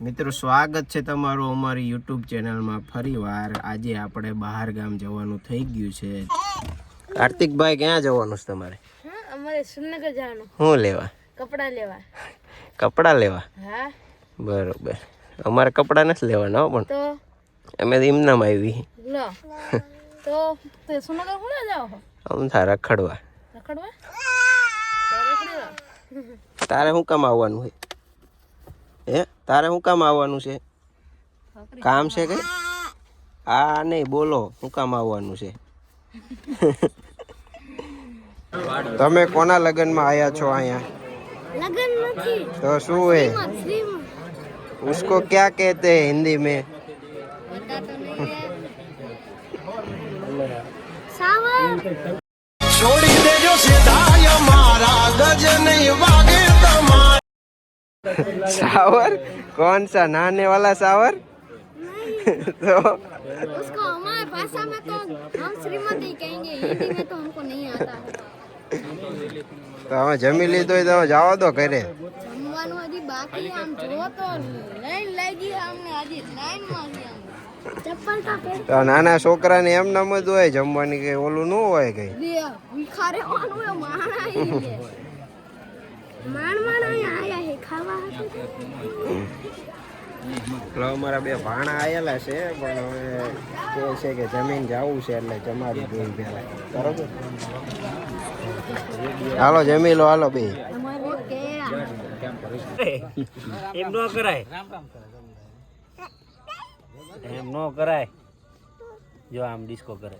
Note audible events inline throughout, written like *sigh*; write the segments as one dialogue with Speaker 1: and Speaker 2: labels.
Speaker 1: મિત્રો સ્વાગત છે તમારું અમારી યુટ્યુબ ચેનલમાં. ફરીવાર આજે આપણે બહાર ગામ જવાનું થઈ ગયું છે. કાર્તિકભાઈ ક્યાં જવાનું છે તમારે?
Speaker 2: અમારે સુરનગર જવાનું.
Speaker 1: શું લેવા?
Speaker 2: કપડાં લેવા.
Speaker 1: કપડાં લેવા?
Speaker 2: હા.
Speaker 1: બરોબર. અમારે કપડાં નથી લેવાના હો પણ
Speaker 2: તો?
Speaker 1: અમે એમનામાં આવી.
Speaker 2: લો. તો તે સુરનગર હું જાઓ? છો
Speaker 1: અમથા રખડવા.
Speaker 2: રખડવા? રખડવા
Speaker 1: તારે શું કામ આવવાનું છે હે? તારે શું કામ આવવાનું છે? કામ છે કઈ આ નહીં બોલો શું કામ આવવાનું છે? *laughs* તમે કોના લગ્નમાં આયા છો અહીંયા?
Speaker 2: લગન નથી.
Speaker 1: તો શું હે ઉસકો ક્યા કહેતે
Speaker 2: હે હિન્દી મે? સાવર.
Speaker 1: सावर कौन सा नहाने वाला सावर तो
Speaker 2: उसको हमारे भाषा में तो हम श्रीमती कहेंगे हिंदी में तो हमको नहीं आता
Speaker 1: તો હવે જમી લીધું હોય તો હવે જાઓ દો ઘરે
Speaker 2: જમવાનું હજી બાકી આમ જો તો લાઈન લાગી અમને હજી લાઈન માં છે ચપ્પલ કા પેર
Speaker 1: તો નાના છોકરાને એમ નમ જ હોય જમવાની કઈ ઓલું ન હોય કઈ
Speaker 2: બે ભિખારે વાનું એ માણ આવી છે માણ માણ અહીંયા આયા હે ખાવા
Speaker 1: એટલે અમારા બે ભાણા આવેલા છે પણ હવે કહે છે કે જમીન જવું છે એટલે જમાડી જોઈ પહેલા. બરોબર? હાલો જમી લો હાલો બે.
Speaker 3: એમ નો કરાય. એમ નો કરાય. જો આમ ડિસ્કો કરે.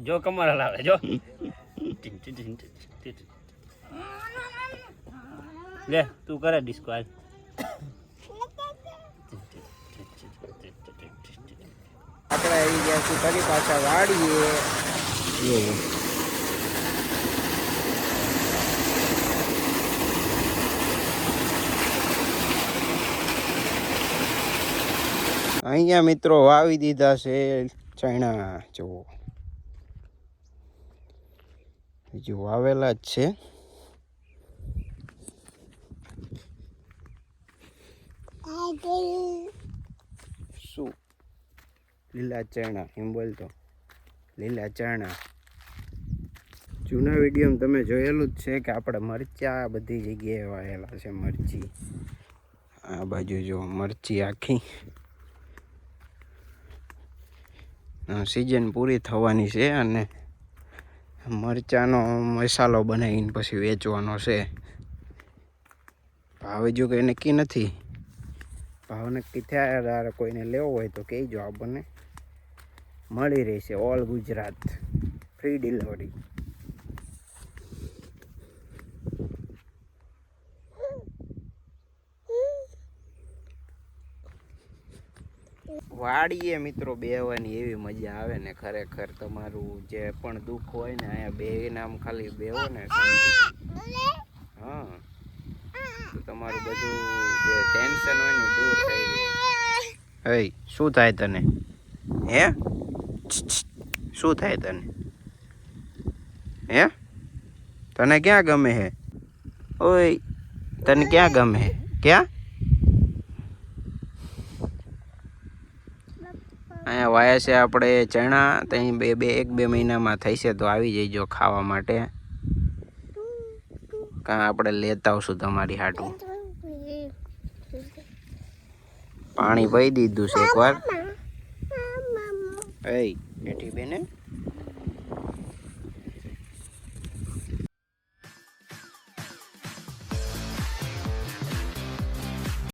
Speaker 3: જો કમર લાવે જો. લે તું કરે ડિસ્કો આજ
Speaker 1: આપણે આવી ગયા છીએ ફરી પાછા વાડીએ અહીંયા મિત્રો વાવી દીધા છે ચણા. જુઓ હજુ વાવેલા જ છે. શું? લીલા ચણા, એમ બોલતો લીલા ચણા. જૂના વિડીયોમાં તમે જોયેલું જ છે કે આપણે મરચા બધી જગ્યાએ વાવેલા છે, મરચી. આ બાજુ જો મરચી આખી. સિઝન પૂરી થવાની છે અને મરચાંનો મસાલો બનાવીને પછી વેચવાનો છે. ભાવ જો કંઈ નક્કી નથી. ભાવ નક્કી થયા કોઈને લેવો હોય તો કહેજો આપણને. મળી રહેશે ઓલ ગુજરાત ફ્રી ડિલિવરી. વાડીએ મિત્રો બેહવાની એવી મજા આવે ને ખરેખર તમારું જે પણ દુઃખ હોય ને અહીંયા બેહીને આમ ખાલી બેહો ને હા. તો તમારું બધું જે ટેન્શન હોય ને દૂર થઈ જાય. શું થાય તને? હે? શું થાય તને? હે? તને ક્યાં ગમે હે? ઓય, તને ક્યાં ગમે હે? ક્યાં? અહીંયા વાયા છે આપણે ચણા ત્યાં બે બે એક બે મહિનામાં થઈશે તો આવી જઈજો ખાવા માટે. કાં આપણે લેતા આવશું તમારી હાટું. પાણી પી દીધું છે એકવાર. એ બેઠી બેને.